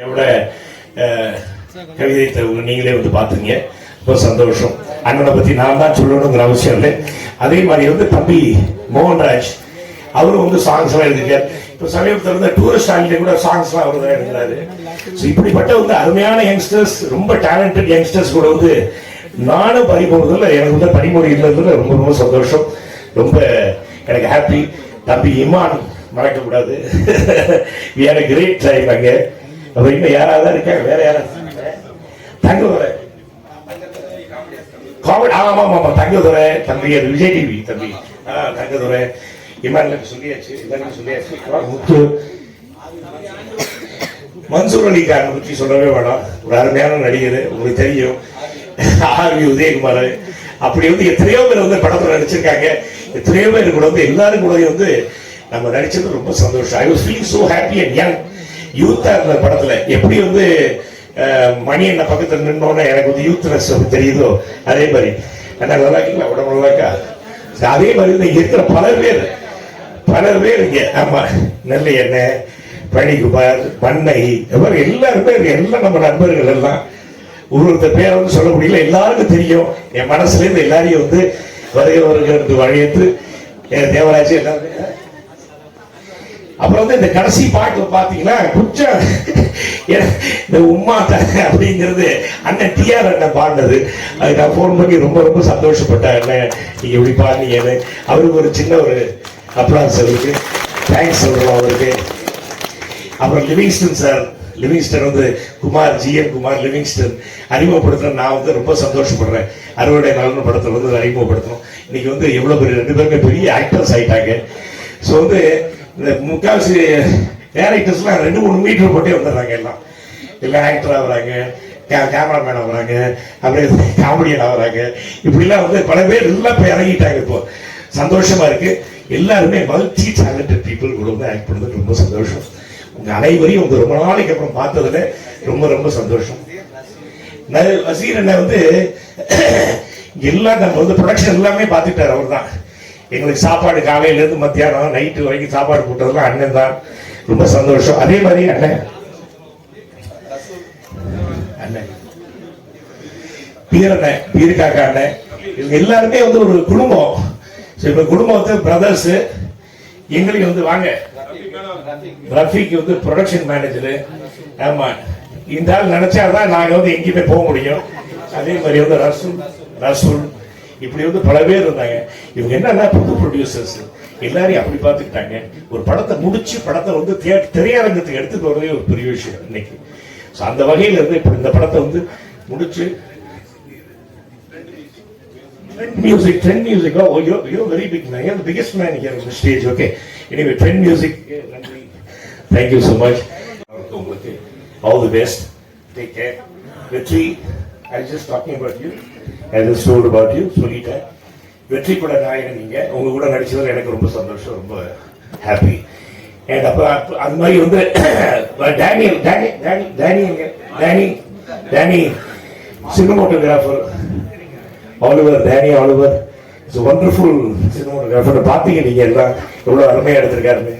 என்னோட கவிதை நீங்களே வந்து பார்த்தீங்க ரொம்ப சந்தோஷம். அண்ணனை பத்தி நான் தான் சொல்லணுங்கிற அவசியம் இல்லை. அதே மாதிரி வந்து தம்பி மோகன்ராஜ் அவரும் வந்து சாங்ஸ் எல்லாம் எழுதிருக்கார் இப்போ சமீபத்தில் இருந்த டூரிஸ்ட் ஆண்டிலே கூட சாங்ஸ் எல்லாம் அவர் தான் எழுதுறாரு. ஸோ இப்படிப்பட்ட வந்து அருமையான யங்ஸ்டர்ஸ் ரொம்ப டேலண்டட் யங்ஸ்டர்ஸ் கூட வந்து நானும் பறிபோகிறதுல எனக்கு வந்து பனிமொழி இருந்ததுல ரொம்ப ரொம்ப சந்தோஷம். ரொம்ப எனக்கு ஹாப்பி தம்பி இமான் மறக்கக்கூடாது. வி ஹேட் கிரேட் டைம் அங்கே. அப்ப இன்னும் யாராவது இருக்காங்க. வேற யாராவது தங்கதுரை காமெடி ஆமா ஆமா ஆமா. தங்கதுரை தம்பி அது விஜய் டிவி தம்பி. ஆ, தங்கதுரை இமானுக்கு சொல்லியாச்சு எல்லாருக்கும் சொல்லியாச்சு. முத்து. மன்சூர் அலி கான் பற்றி சொல்லவே வேணாம். ஒரு அருமையான நடிகர் உங்களுக்கு தெரியும். R V Udhayakumar. அப்படி வந்து எத்தனையோ பேர் வந்து படத்துல நடிச்சிருக்காங்க. எத்தனையோ பேர் கூட வந்து எல்லாரும் கூட வந்து நம்ம நடிச்சது ரொம்ப சந்தோஷம். I was feeling so happy and young யூத்தா இருந்த படத்துல எப்படி வந்து அஹ், மணி என்ன பக்கத்துல நின்னோன்னே எனக்கு வந்து யூத்னஸ் தெரியுதோ அதே மாதிரி. என்ன நல்லா இருக்கீங்களா? உடம்பு நல்லா இருக்கா? அதே மாதிரி இங்க இருக்கிற பல பேர். பல பேர் இங்க. ஆமா நெல்லை எண்ணெய் பணிக்குமார் பண்ணை இவர் எல்லாருமே எல்லாம் நம்ம நண்பர்கள் எல்லாம். ஒரு ஒருத்தர் பேரை வந்து சொல்ல முடியல. எல்லாருக்கும் தெரியும். என் மனசுல இருந்து எல்லாரையும் வந்து வருகிறவர்கள் வழியத்து தேவராஜ் எல்லாருமே அப்புறம் வந்து இந்த கடைசி பாட்டு பாத்தீங்கன்னா கொஞ்சம் இந்த உமா அப்படிங்கிறது அண்ணன் டிஆர் அண்ணன் பாடினது. அது நான் ஃபோன் பண்ணி ரொம்ப ரொம்ப சந்தோஷப்பட்டேன். அண்ணன் நீங்க இப்படி பாடினீங்கன்னு அவருக்கு ஒரு சின்ன ஒரு அப்ளாஸ் அவருக்கு. தேங்க்ஸ் சொல்றோம் அவருக்கு. அப்புறம் லிவிங்ஸ்டன் சார் லிவிங்ஸ்டன் வந்து குமார் ஜிஎம் குமார் லிவிங்ஸ்டன். அறிமுகப்படுத்துற நான் வந்து ரொம்ப சந்தோஷப்படுறேன். அறுவடை நலன் படத்தில் வந்து அறிமுகப்படுத்தணும். இன்னைக்கு வந்து எவ்வளோ பெரிய ரெண்டு பேருமே பெரிய ஆக்டர்ஸ் ஆயிட்டாங்க. ஸோ வந்து இந்த முக்கால்சி டேரக்டர்ஸ்லாம் eh, ரெண்டு மூணு மீட்டர் போட்டே வந்துடுறாங்க எல்லாம். எல்லாம் ஆக்டர் ஆகுறாங்க கேமராமேன் ஆகுறாங்க அப்படியே காமெடியன் ஆகுறாங்க. இப்படிலாம் வந்து பல பேர் எல்லாம் இப்போ இறங்கிட்டாங்க இப்போ. சந்தோஷமா இருக்கு. எல்லாருமே மல்டி டேலண்டட் பீப்புள் கூட வந்து ஆக்ட் பண்ணுறது ரொம்ப சந்தோஷம். உங்கள் அனைவரையும் உங்கள் ரொம்ப நாளைக்கு அப்புறம் பார்த்ததுல ரொம்ப ரொம்ப சந்தோஷம். வசீர் என்ன வந்து எல்லாம் நம்ம வந்து ப்ரொடக்ஷன் எல்லாமே பார்த்துட்டார் அவர் தான் எங்களுக்கு சாப்பாடு காலையிலேருந்து மத்தியானம் நைட்டு வரைக்கும் சாப்பாடு போட்டதெல்லாம் அண்ணன் தான். ரொம்ப சந்தோஷம். அதே மாதிரி அண்ணன். அண்ணன். பீரண்ணன் பீரிக்காக்கா அண்ணன். இவங்க எல்லாருமே வந்து ஒரு குடும்பம். So, இப்ப குடும்பம் வந்து பிரதர்ஸ் எங்களுக்கு வந்து வாங்க. ரஃபிக்கு வந்து ப்ரொடக்ஷன் மேனேஜர் ஆமா. இந்த ஆள் நினைச்சாதான் நாங்க வந்து எங்கேயுமே போக முடியும். அதே மாதிரி வந்து ரசூல் ரசூல். இப்படி வந்து பல பேர் இருந்தாங்க இவங்க என்னன்னா புது ப்ரொடியூசர்ஸ் எல்லாரையும் அப்படி பார்த்துக்கிட்டாங்க ஒரு படத்தை முடிச்சு படத்தை வந்து திரையரங்கத்துக்கு எடுத்துட்டு வரதே ஒரு பெரிய விஷயம் இன்னைக்கு ஸோ அந்த வகையில இருந்து இப்போ இந்த படத்தை வந்து முடிச்சு Trend மியூசிக் trend மியூசிக்கா Oh, yo you're very big man. You're the biggest man here on the music நன்றி. தேங்க்யூ ஸோ மச் உங்களுக்கு all the best take care Vetri I just talking about you I just just about you சொல்லிட்டேன். வெற்றி கூட நாயகன் நீங்கள் உங்கள் கூட நடிச்சதில் எனக்கு ரொம்ப சந்தோஷம் ரொம்ப ஹாப்பி அண்ட் அப்போ அது மாதிரி வந்து Daniel Danny Danny Danny Danny Danny cinematographer Oliver Danny Oliver it's wonderful cinematographer பார்த்தீங்க நீங்கள் எல்லாம் எவ்வளோ அருமையாக எடுத்திருக்காருன்னு.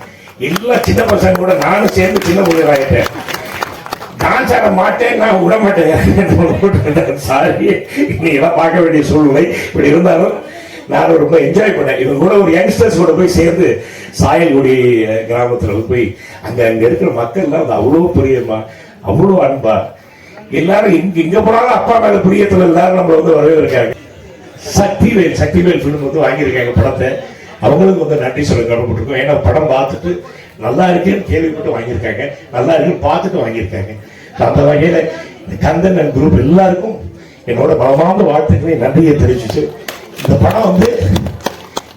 எல்லா சின்ன பசங்க கூட நானும் சேர்ந்து சின்ன முறையில் ஆகிட்டேன் மாட்டேன் நான் விட மாட்டேன். சாரி நீ எல்லாம் பார்க்க வேண்டிய சூழ்நிலை இப்படி இருந்தாலும் நான் ரொம்ப என்ஜாய் பண்ணேன். இவங்க கூட ஒரு யங்ஸ்டர்ஸ் கூட போய் சேர்ந்து சாயல்குடி கிராமத்தில் கிராமத்துல போய் அங்க அங்க இருக்கிற மக்கள்லாம் அது அவ்வளோ பிரியமா அவ்வளோ அன்பா. எல்லாரும் இங்க இங்க போனாலும் அப்பா மேல பிரியத்துல எல்லாரும் நம்மள வந்து வரவேற்காங்க சக்திவேல் சக்திவேல் ஃபிலிம் வந்து வாங்கியிருக்காங்க படத்தை. அவங்களுக்கு வந்து நன்றி சொல்ல கடமைப்பட்டிருக்கோம் ஏன்னா படம் பார்த்துட்டு நல்லா இருக்குன்னு கேள்விப்பட்டு வாங்கியிருக்காங்க. நல்லா இருக்குன்னு பார்த்துட்டு வாங்கியிருக்காங்க. அந்த வகையில் இந்த கந்தன் அண்ட் குரூப் எல்லாருக்கும் என்னோட பலமான வாழ்த்துக்களை நன்றியை தெரிவிச்சுட்டு இந்த படம் வந்து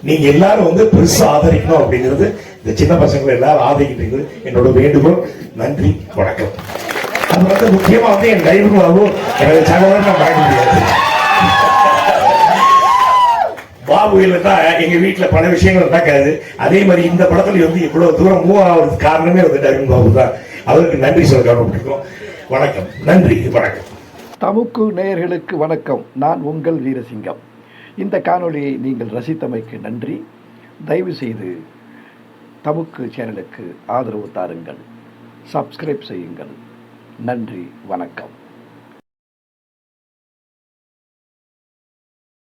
நீங்க எல்லாரும் வந்து பெருசா ஆதரிக்கணும் அப்படிங்கிறது இந்த சின்ன பசங்களை எல்லாரும் ஆதரிக்கிறது என்னோட வேண்டுகோள். நன்றி வணக்கம். அது வந்து முக்கியமா வந்து என் டைவர்களாகவும் எனது சகோதரன் நான் முடியாது. பாபு தான் எங்க வீட்டுல பல விஷயங்கள் நடக்காது. அதே மாதிரி இந்த படத்துல வந்து இவ்வளவு தூரம் மூவ் ஆகிறதுக்கு காரணமே வந்து டவின் பாபு தான். அவருக்கு நன்றி சொல்ல கவனப்பட்டிருக்கோம் வணக்கம். நன்றி. வணக்கம். தமுக்கு நேயர்களுக்கு வணக்கம். நான் உங்கள் வீரசிங்கம். இந்த காணொளியை நீங்கள் ரசித்தமைக்கு நன்றி. தயவு செய்து தமுக்கு சேனலுக்கு ஆதரவு தாருங்கள். சப்ஸ்கிரைப் செய்யுங்கள். நன்றி. வணக்கம்.